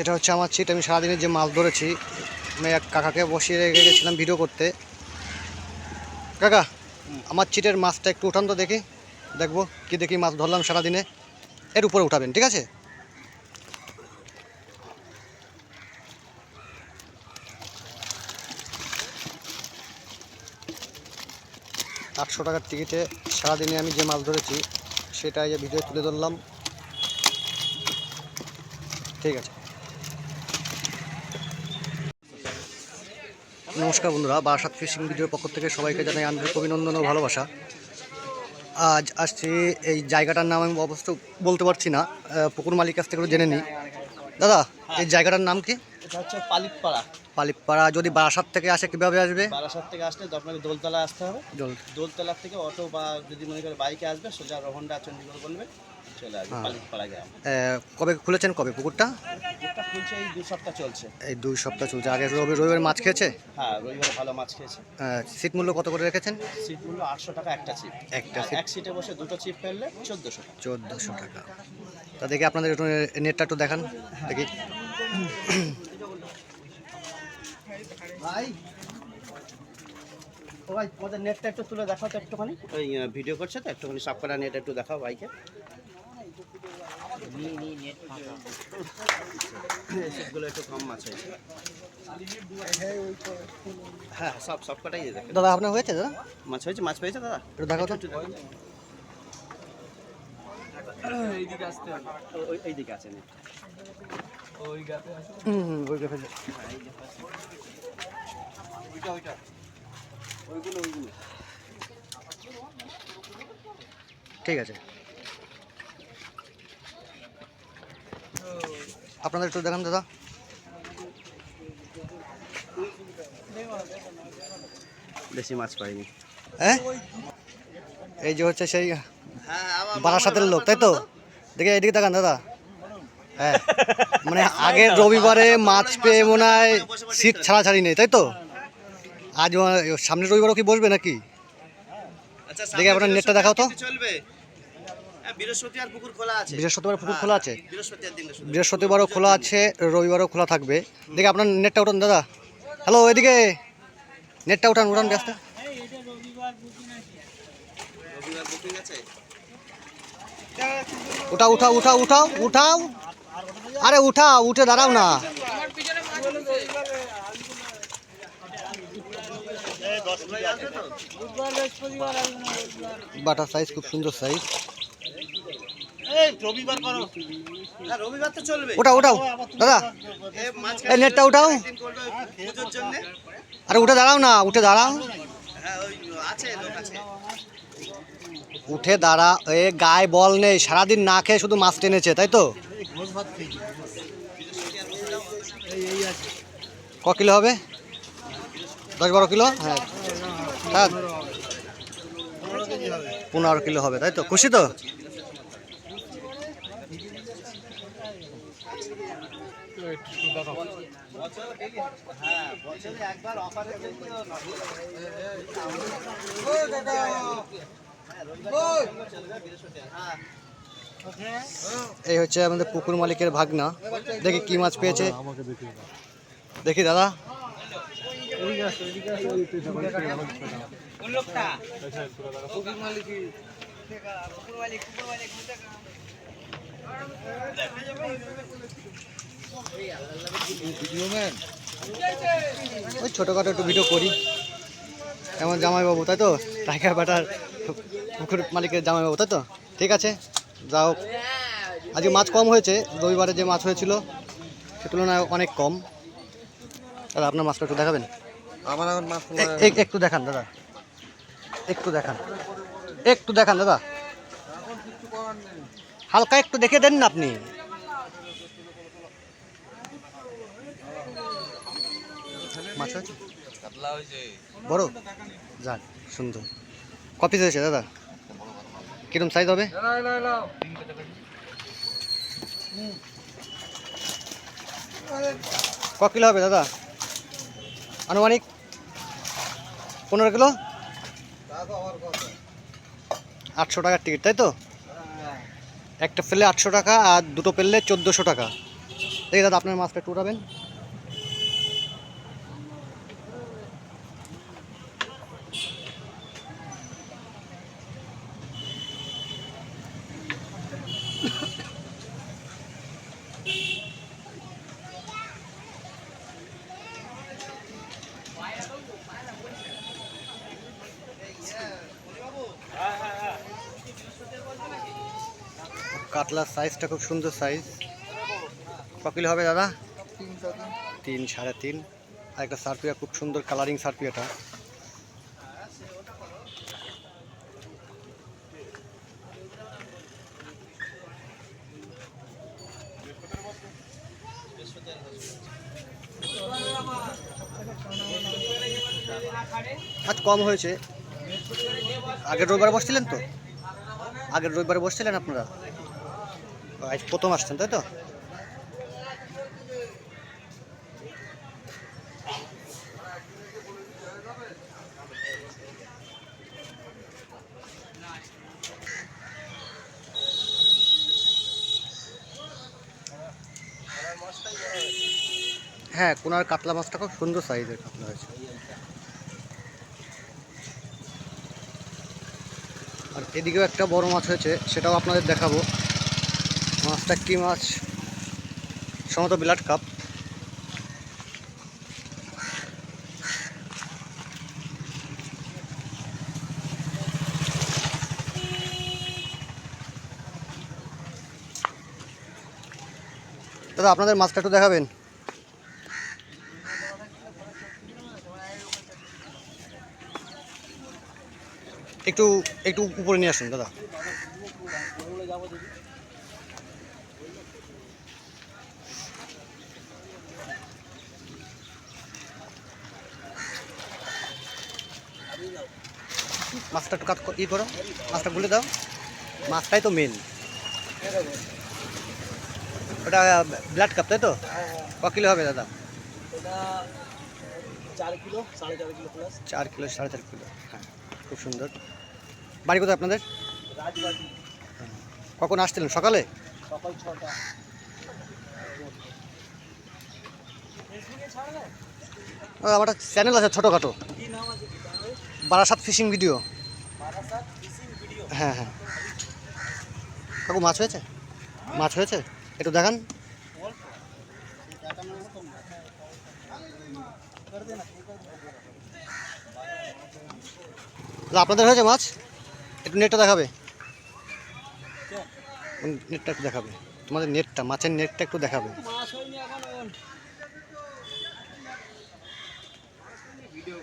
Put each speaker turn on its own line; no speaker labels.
এটা হচ্ছে আমার ছিট আমি সারাদিনে যে মাছ ধরেছি, আমি এক কাকাকে বসিয়ে রেখে গেছিলাম ভিডিও করতে। কাকা, আমার ছিটের মাছটা একটু উঠান তো দেখি, দেখব কি দেখি মাছ ধরলাম সারাদিনে। এর উপরে উঠাবেন, ঠিক আছে? আটশো টাকার টিকিটে সারাদিনে আমি যে মাছ ধরেছি সেটা এই ভিডিও তুলে ধরলাম। ঠিক আছে। নমস্কার বন্ধুরা বারাসাত ফিশিং ভিডিওর পক্ষ থেকে সবাইকে জানাই আন্তরিক অভিনন্দন ও ভালোবাসা। আজ আসছি এই জায়গাটার নাম আমি অবশ্য বলতে পারছি না পুকুর মালিক কাছ থেকে জেনে নিই। দাদা এই জায়গাটার নাম কি?
এটা হচ্ছে পালিকপাড়া
পালিপাড়া যদি বারাসাত থেকে আসে কীভাবে আসবে?
বারাসাত থেকে আসলে আপনাকে দোলতলা আসতে হবে।
জল
দোলতলার থেকে অটো বা যদি মনে করে বাইকে আসবে সোজা রহন্ডা চণ্ডীগড় বলবে। চলে আসবে
হ্যাঁ।
গ্রাম।
কবে খুলেছেন কবে পুকুরটা?
খুলছে এই দু সপ্তাহ চলছে।
এই দুই সপ্তাহ চলছে। আগে রবি রবিবার মাছ খেয়েছে?
হ্যাঁ রবিবার ভালো মাছ খেয়েছে।
সিট মূল্য কত করে রেখেছেন?
সিট মূল্য আটশো টাকা একটা চিপ
একটা
এক সিটে বসে দুটো চিপ ফেললে চোদ্দোশো টাকা।
চোদ্দোশো টাকা। তা দেখি আপনাদের একটু নেটটা একটু দেখান। দেখি।
ভাই। ভাই তোমাদের নেটটা একটু তুলে দেখাও তো একটুখানি। ওই ভিডিও করছে তো একটুখানি সব করা নেট একটু দেখাও ভাইকে। একটু কম মাছ হয়েছে হ্যাঁ সব সব কটাই দেখে
দাদা আপনার হয়েছে দাদা?
মাছ হয়েছে মাছ পেয়েছে দাদা?
একটু দেখাও তো।
দেখাও। ও- ওই- এইদিকে আছে net।
হুম হুম ওই দেখে ঠিক আছে। আপনাদের একটু দেখান দাদা।
বেশি মাছ পাইনি।
হ্যাঁ? এই যে হচ্ছে সেই বারাসাতের লোক তাই তো? দেখে এদিকে দেখান দাদা। হ্যাঁ। মানে আগের রবিবারে মাছ পেয়ে মনে হয় সিট ছাড়াছাড়ি নেই তাই তো? আজ সামনের রবিবারও কি বসবে নাকি?
আচ্ছা
দেখি আপনার নেটটা দেখাও তো।
চলবে? বৃহস্পতিবার পুকুর খোলা আছে।
বৃহস্পতিবার পুকুর খোলা আছে?
বৃহস্পতিবার দিনটা
বৃহস্পতিবারও খোলা আছে রবিবারও খোলা থাকবে। দেখি আপনার নেটটা উঠান দাদা। হ্যালো এদিকে। নেটটা উঠান উঠান ব্যস্ত। উঠাও উঠাও উঠাও উঠাও উঠাও। আরে উঠাও উঠে দাঁড়াও না। বাটার সাইজ খুব সুন্দর সাইজ।
হ্যাঁ রবিবার তো চলবে।
উঠাও উঠাও দাদা এই নেটটা উঠাও। আরে উঠে দাঁড়াও না উঠে দাঁড়াও।
হ্যাঁ
উঠে দাঁড়া এ গায়ে বল নেই। সারাদিন না খেয়ে শুধু মাছ টেনেছে তাই তো? ক কিলো হবে? দশ বারো কিলো? হ্যাঁ। হ্যাঁ পনেরো কিলো হবে তাই তো? খুশি তো? এই হচ্ছে আমাদের পুকুর মালিকের ভাগনা। দেখি কি মাছ পেয়েছে। দেখি দাদা। ওই ছোটোখাটো একটু ভিডিও করি। এমন জামাইবাবু তাই তো? টাইগার বাটার পুকুর মালিকের জামাইবাবু তাই তো? ঠিক আছে যাও আজকে মাছ কম হয়েছে রবিবারে যে মাছ হয়েছিল সে তুলনায় অনেক কম। দাদা আপনার মাছটা একটু দেখাবেন?
আমার এখন মাছ
একটু দেখান দাদা। একটু দেখান। একটু দেখান দাদা। হালকা একটু দেখে দেন না আপনি। মাছ হয়েছে। বড়? যাক সুন্দর। কপি হয়েছে দাদা? কিরম সাইজ হবে? ক কিলো হবে দাদা? আনুমানিক? পনেরো কিলো? আটশো টাকার টিকিট তাই তো? একটা পেলে আটশো টাকা আর দুটো পেলে চোদ্দোশো টাকা। দেখি দাদা আপনার মাছটা একটু কাতলার সাইজটা খুব সুন্দর সাইজ ক কিলো হবে দাদা? তিন সাড়ে তিন। আর একটা সার্পিয়া, খুব সুন্দর কালারিং সার্পিয়াটা। আজ কম হয়েছে। আগের রবিবারে বসছিলেন তো? আগের রবিবারে বসছিলেন আপনারা? আজ প্রথম আসছেন, তাই তো? হ্যাঁ কোনার কাতলা মাছটা খুব সুন্দর সাইজের কাতলা হয়েছে। আর এদিকেও একটা বড় মাছ হয়েছে, সেটাও আপনাদের দেখাবো। মাছটা কি মাছ? সমত বিলাট কাপ। দাদা, আপনাদের মাছটা একটু দেখাবেন? একটু একটু উপরে নিয়ে আসুন দাদা। মাছটা একটু কাট ই করো। মাছটা গুলে দাও। মাছটাই তো মেন ওটা ব্লাড কাপ তাই তো? ক কিলো হবে দাদা?
চার কিলো সাড়ে চার কিলো প্লাস
চার কিলো সাড়ে চার কিলো হ্যাঁ। খুব সুন্দর। বাড়ি কোথায় আপনাদের? কখন আসছিলেন? সকালে? আমার একটা চ্যানেল আছে ছোটোখাটো। Barasat fishing video. হ্যাঁ হ্যাঁ। কাকু, মাছ হয়েছে? মাছ হয়েছে? একটু দেখান। আপনাদের হয়েছে মাছ? একটু নেটটা দেখাবে। নেটটা একটু দেখাবে। তোমাদের নেটটা মাছের নেটটা একটু দেখাবে।
ভিডিও